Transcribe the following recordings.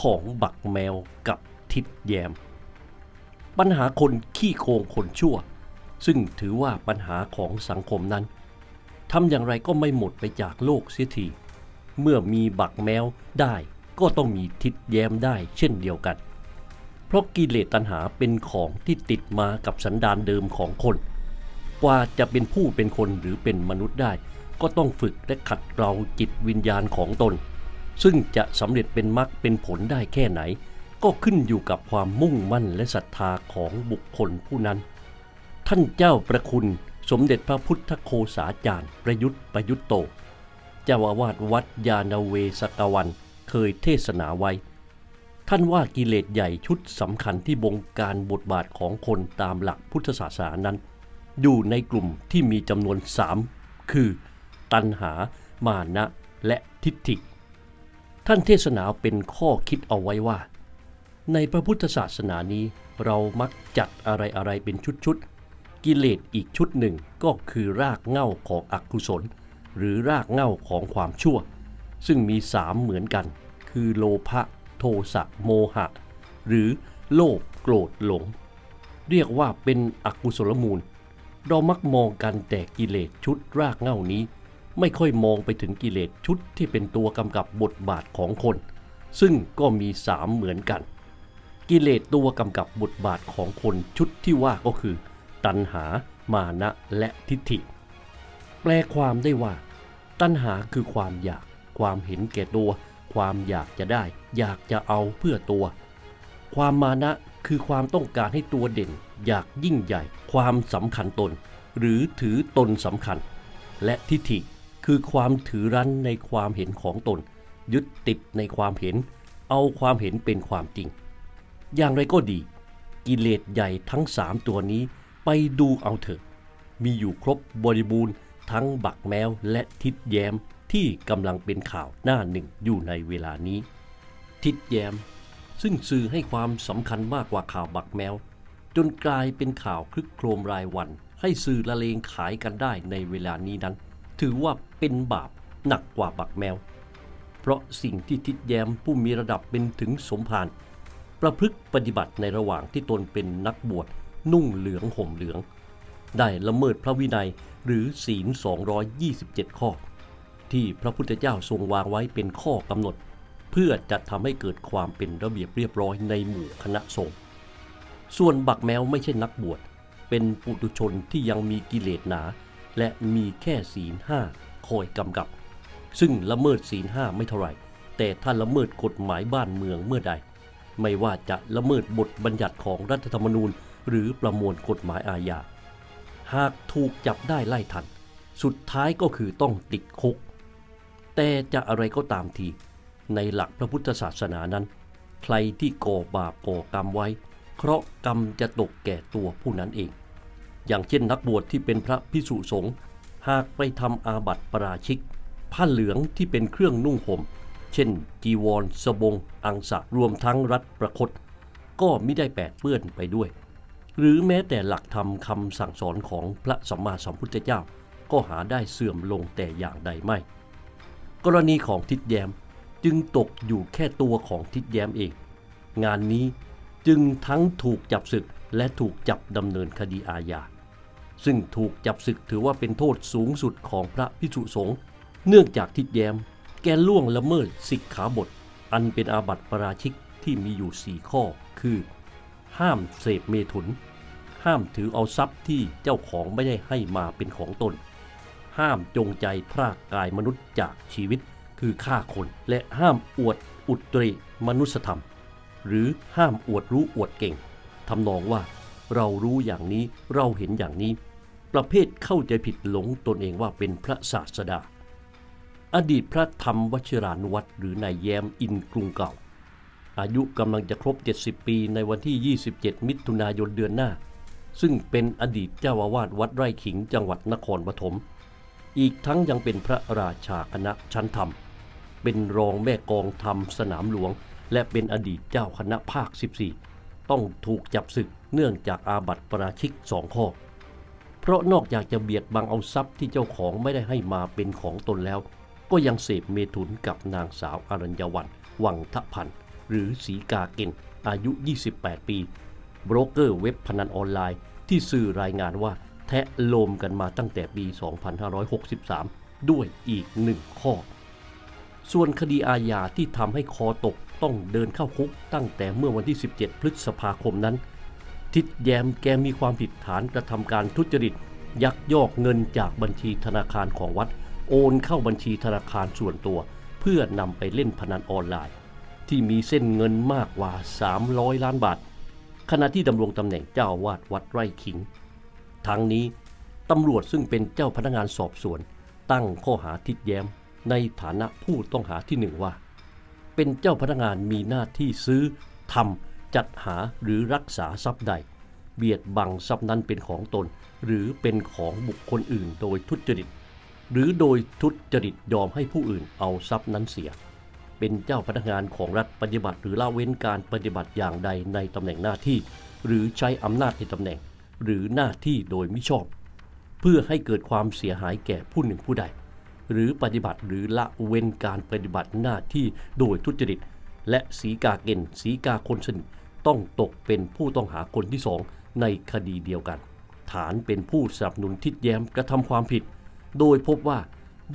ของบักแมวกับทิดแยม ปัญหาคนขี้โกงคนชั่ว ซึ่งถือว่าปัญหาของสังคมนั้นทำอย่างไรก็ไม่หมดไปจากโลกเสียทีเมื่อมีบักแมวได้ก็ต้องมีทิดแยมได้เช่นเดียวกัน เพราะกิเลสตัณหาเป็นของที่ติดมากับสันดานเดิมของคน กว่าจะเป็นผู้เป็นคนหรือเป็นมนุษย์ได้ ก็ต้องฝึกและขัดเกลาจิตวิญญาณของตน ซึ่งจะสำเร็จเป็นมรรคเป็นผลได้แค่ไหน ก็ขึ้นอยู่กับความมุ่งมั่นและศรัทธาของบุคคลผู้นั้น ท่านเจ้าประคุณสมเด็จพระพุทธโคสาจารย์ ประยุทธ์ประยุทธ์โต เจ้าอาวาสวัดยานเวสกวันเคยเทศนาไว้ ท่านว่ากิเลสใหญ่ชุดสำคัญที่บงการบทบาทของคนตามหลักพุทธศาสนานั้น อยู่ในกลุ่มที่มีจำนวนสามคือ ตัณหา มานะ และทิฏฐิ ท่านเทศนาเป็นข้อคิดเอาไว้ว่า ในพระพุทธศาสนานี้เรามักจัดอะไรอะไรๆเป็นชุดๆ กิเลสอีกชุดหนึ่งก็คือรากเหง้าของอกุศล หรือรากเหง้าของความชั่ว ซึ่งมีสามเหมือนกัน คือโลภะโทสะโมหะ หรือโลภโกรธหลง เรียกว่าเป็นอกุศลมูล เรามักมองกันแต่กิเลสชุดรากเหง้านี้ ไม่ค่อยมองไปถึงกิเลสชุดที่เป็นตัวกำกับบทบาทของคน ซึ่งก็มีสามเหมือนกัน กิเลสตัวกำกับบทบาทของคนชุดที่ว่าก็คือ ตัณหา มานะและทิฏฐิ แปลความได้ว่า ตัณหาคือความอยาก ความเห็นแก่ตัว ความอยากจะได้ อยากจะเอาเพื่อตัว ความมานะคือความต้องการให้ตัวเด่น อยากยิ่งใหญ่ ความสำคัญตน หรือถือตนสำคัญ และทิฏฐิ คือความถือรั้นในความเห็นของตน ยึดติดในความเห็น เอาความเห็นเป็นความจริง อย่างไรก็ดี กิเลสใหญ่ทั้งสามตัวนี้ไปดูเอาเถอะ มีอยู่ครบบริบูรณ์ทั้งบักแมวและทิดแยมที่กำลังเป็นข่าวหน้าหนึ่งอยู่ในเวลานี้ ทิดแยมซึ่งสื่อให้ความสำคัญมากกว่าข่าวบักแมว จนกลายเป็นข่าวคลึกโครมรายวันให้สื่อละเลงขายกันได้ในเวลานี้นั้น ถือว่าเป็นบาปหนักกว่าบักแมว เพราะสิ่งที่ทิดแยมผู้มีระดับเป็นถึงสมภารประพฤติปฏิบัติในระหว่างที่ตนเป็นนักบวชนุ่งเหลืองห่มเหลือง ได้ละเมิดพระวินัยหรือศีล 227 ข้อ ที่พระพุทธเจ้าทรงวางไว้เป็นข้อกำหนด เพื่อจะทำให้เกิดความเป็นระเบียบเรียบร้อยในหมู่คณะสงฆ์ส่วนบักแมวไม่ใช่นักบวช เป็นปุถุชนที่ยังมีกิเลสหนา และมีแค่ศีลห้าคอยกำกับ ซึ่งละเมิดศีลห้าไม่เท่าไหร่ แต่ถ้าละเมิดกฎหมายบ้านเมืองเมื่อใด ไม่ว่าจะละเมิดบทบัญญัติของรัฐธรรมนูญ หรือประมวลกฎหมายอาญา หากถูกจับได้ไล่ทัน สุดท้ายก็คือต้องติดคุก แต่จะอะไรก็ตามที ในหลักพระพุทธศาสนานั้น ใครที่ก่อบาปก่อกรรมไว้ เคราะห์กรรมจะตกแก่ตัวผู้นั้นเอง อย่างเช่นนักบวชที่เป็นพระพิสุสงฆ์หากไปทำอาบัติปราชิก ผ้าเหลืองที่เป็นเครื่องนุ่งห่ม เช่น จีวร สบง อังสะรวมทั้งรัดประคต ก็ไม่ได้แปดเปื้อนไปด้วย หรือแม้แต่หลักธรรมคำสั่งสอนของพระสัมมาสัมพุทธเจ้า ก็หาได้เสื่อมลงแต่อย่างใดไม่ กรณีของทิดแยมจึงตกอยู่แค่ตัวของทิดแยมเอง งานนี้จึงทั้งถูกจับศึกและถูกจับดำเนินคดีอาญา ซึ่งถูกจับศึกถือว่าเป็นโทษสูงสุดของพระพิสุสงฆ์เนื่องจากทิดแยม แกล่วงละเมิดสิกขาบท อันเป็นอาบัติปราชิกที่มีอยู่สี่ข้อ คือ ห้ามเสพเมถุน ห้ามถือเอาทรัพย์ที่เจ้าของไม่ได้ให้มาเป็นของตน ห้ามจงใจพรากกายมนุษย์จากชีวิต คือฆ่าคน และห้ามอวดอุตริมนุสธรรม หรือห้ามอวดรู้อวดเก่งทำนองว่า เรารู้อย่างนี้เราเห็นอย่างนี้ ประเภทเข้าใจผิดหลงตนเองว่าเป็นพระศาสดา อดีตพระธรรมวชิรานุวัตรหรือนายแย้มอินกรุงเก่า อายุกำลังจะครบ 70 ปีในวันที่ 27 มิถุนายนเดือนหน้า ซึ่งเป็นอดีตเจ้าอาวาสวัดไร่ขิงจังหวัดนครปฐมอีกทั้งยังเป็นพระราชาคณะชั้นธรรม เป็นรองแม่กองธรรมสนามหลวง และเป็นอดีตเจ้าคณะภาค 14 ต้องถูกจับศึกเนื่องจากอาบัติปราชิกสองข้อ เพราะนอกจากจะเบียดบังเอาทรัพย์ที่เจ้าของไม่ได้ให้มาเป็นของตนแล้ว ก็ยังเสพเมถุนกับนางสาวอรัญญวัน วังทพันธ์ หรือสีกาเกนอายุ 28 ปีโบรกเกอร์เว็บพนันออนไลน์ ที่สื่อรายงานว่าแทะโลมกันมาตั้งแต่ปี 2563 ด้วยอีกหนึ่งข้อ ส่วนคดีอาญาที่ทำให้คอตก ต้องเดินเข้าคุกตั้งแต่เมื่อวันที่ 17 พฤษภาคมนั้น ทิดแยมแกมีความผิดฐานกระทำการทุจริต ยักยอกเงินจากบัญชีธนาคารของวัด โอนเข้าบัญชีธนาคารส่วนตัว เพื่อนำไปเล่นพนันออนไลน์ ที่มีเส้นเงินมากกว่า 300 ล้านบาท ขณะที่ดำรงตำแหน่งเจ้าวาดวัดไร่ขิง ทั้งนี้ตำรวจซึ่งเป็นเจ้าพนักงานสอบสวน ตั้งข้อหาทิดแย้มในฐานะผู้ต้องหาที่หนึ่งว่า เป็นเจ้าพนักงานมีหน้าที่ซื้อทำจัดหาหรือรักษาทรัพย์ใด เบียดบังทรัพย์นั้นเป็นของตน หรือเป็นของบุคคลอื่นโดยทุจริต หรือโดยทุจริตยอมให้ผู้อื่นเอาทรัพย์นั้นเสีย เป็นเจ้าพนักงานของรัฐปฏิบัติหรือละเว้นการปฏิบัติอย่างใดในตำแหน่งหน้าที่ หรือใช้อำนาจในตำแหน่ง หรือหน้าที่โดยมิชอบ เพื่อให้เกิดความเสียหายแก่ผู้หนึ่งผู้ใด หรือปฏิบัติหรือละเว้นการปฏิบัติหน้าที่โดยทุจริต และสีกาเกนสีกาคนสนิทต้องตกเป็นผู้ต้องหาคนที่สองในคดีเดียวกัน ฐานเป็นผู้สนับสนุนทิดแย้มกระทำความผิด โดยพบว่า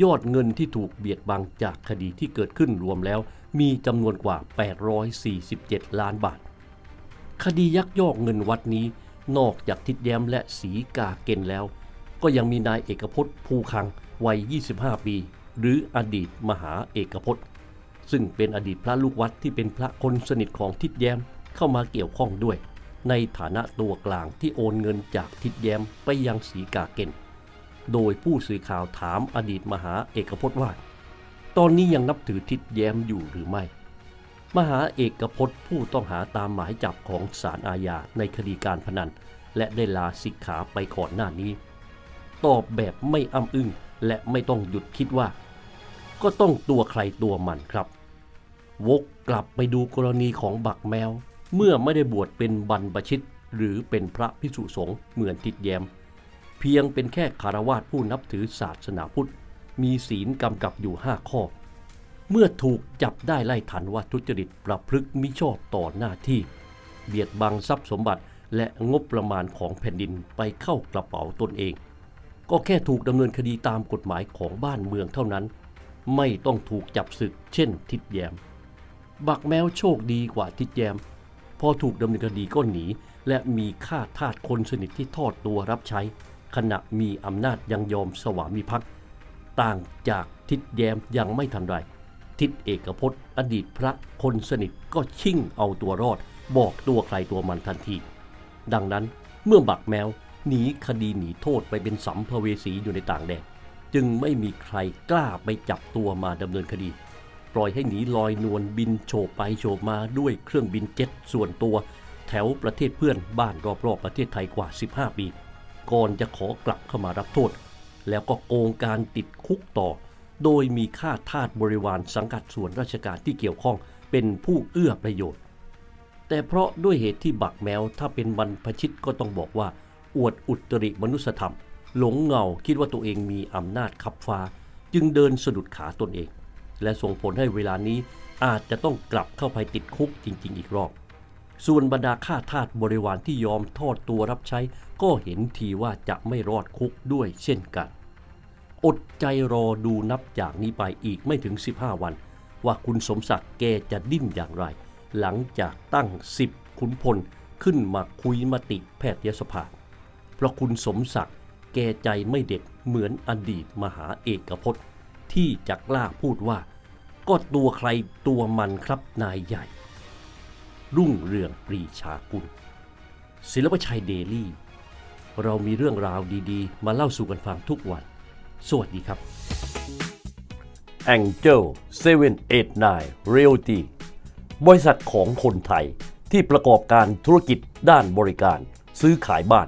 ยอดเงินที่ถูกเบียดบังจากคดีที่เกิดขึ้นรวมแล้ว มีจำนวนกว่า 847 ล้านบาท คดียักยอกเงินวัดนี้ นอกจากทิดแย้มและสีกาเกนแล้ว ก็ยังมีนายเอกพจน์ภูคัง วัย 25 ปี หรืออดีตมหาเอกพจน์ ซึ่งเป็นอดีตพระลูกวัดที่เป็นพระคนสนิทของทิดแย้มเข้ามาเกี่ยวข้องด้วย ในฐานะตัวกลางที่โอนเงินจากทิดแย้มไปยังสีกาเกนโดยผู้สื่อข่าวถามอดีตมหาเอกพจน์ว่า ตอนนี้ยังนับถือทิดแย้มอยู่หรือไม่ มหาเอกพจน์ผู้ต้องหาตามหมายจับของศาลอาญาในคดีการพนัน และได้ลาสิกขาไปก่อนหน้านี้ ตอบแบบไม่อ้ำอึ้ง และไม่ต้องหยุดคิดว่า ก็ต้องตัวใครตัวมันครับ วกกลับไปดูกรณีของบักแมว เมื่อไม่ได้บวชเป็นบรรพชิต หรือเป็นพระพิสุสงฆ์เหมือนทิดแยม เพียงเป็นแค่คารวาสผู้นับถือศาสนาพุทธ มีศีลกำกับอยู่ห้าข้อ เมื่อถูกจับได้ไล่ทันว่าทุจริตประพฤติมิชอบต่อหน้าที่ เบียดบังทรัพย์สมบัติและงบประมาณของแผ่นดินไปเข้ากระเป๋าตนเอง ก็แค่ถูกดำเนินคดีตามกฎหมายของบ้านเมืองเท่านั้น ไม่ต้องถูกจับศึกเช่นทิดแยม บักแมวโชคดีกว่าทิดแยม พอถูกดำเนินคดีก็หนี และมีค่าทาสคนสนิทที่ทอดตัวรับใช้ ขณะมีอำนาจยังยอมสวามิภักดิ์ต่างจากทิดแยมยังไม่ทันไรทิดเอกพจน์ อดีตพระคนสนิทก็ชิ่งเอาตัวรอด บอกตัวใครตัวมันทันที ดังนั้นเมื่อบักแมว หนีคดีหนีโทษไปเป็นสัมภเวสีอยู่ในต่างแดนจึงไม่มีใครกล้าไปจับตัวมาดำเนินคดี ปล่อยให้หนีลอยนวลบินโฉบไปโฉบมาด้วยเครื่องบินเจ็ตส่วนตัว แถวประเทศเพื่อนบ้านรอบๆประเทศไทยกว่า 15 ปี ก่อนจะขอกลับเข้ามารับโทษ แล้วก็โกงการติดคุกต่อ โดยมีค่าทาสบริวารสังกัดส่วนราชการที่เกี่ยวข้องเป็นผู้เอื้อประโยชน์ แต่เพราะด้วยเหตุที่บักแมวถ้าเป็นบรรพชิตก็ต้องบอกว่า อวดอุตริมนุสธรรม หลงเงาคิดว่าตัวเองมีอำนาจขับฟ้า จึงเดินสะดุดขาตนเอง และส่งผลให้เวลานี้อาจจะต้องกลับเข้าไปติดคุกจริง ๆ อีกรอบ ส่วนบรรดาข้าทาสบริวารที่ยอมทอดตัวรับใช้ ก็เห็นทีว่าจะไม่รอดคุกด้วยเช่นกัน อดใจรอดูนับจากนี้ไปอีกไม่ถึง 15 วัน ว่าคุณสมศักดิ์แกจะดิ้นอย่างไร หลังจากตั้ง 10ขุนพลขึ้นมาคุยมติแพทยสภา พราะคุณสมศักดิ์แก่ใจไม่เด็ดเหมือนอดีตมหาเอกพจน์ที่จะกล้าพูดว่า ก็ตัวใครตัวมันครับนายใหญ่ รุ่งเรืองปรีชากุล ศิลปชัยเดลี่ เรามีเรื่องราวดีๆ มาเล่าสู่กันฟังทุกวัน สวัสดีครับ Angel 789 Realty บริษัทของคนไทยที่ประกอบการธุรกิจด้านบริการซื้อขายบ้าน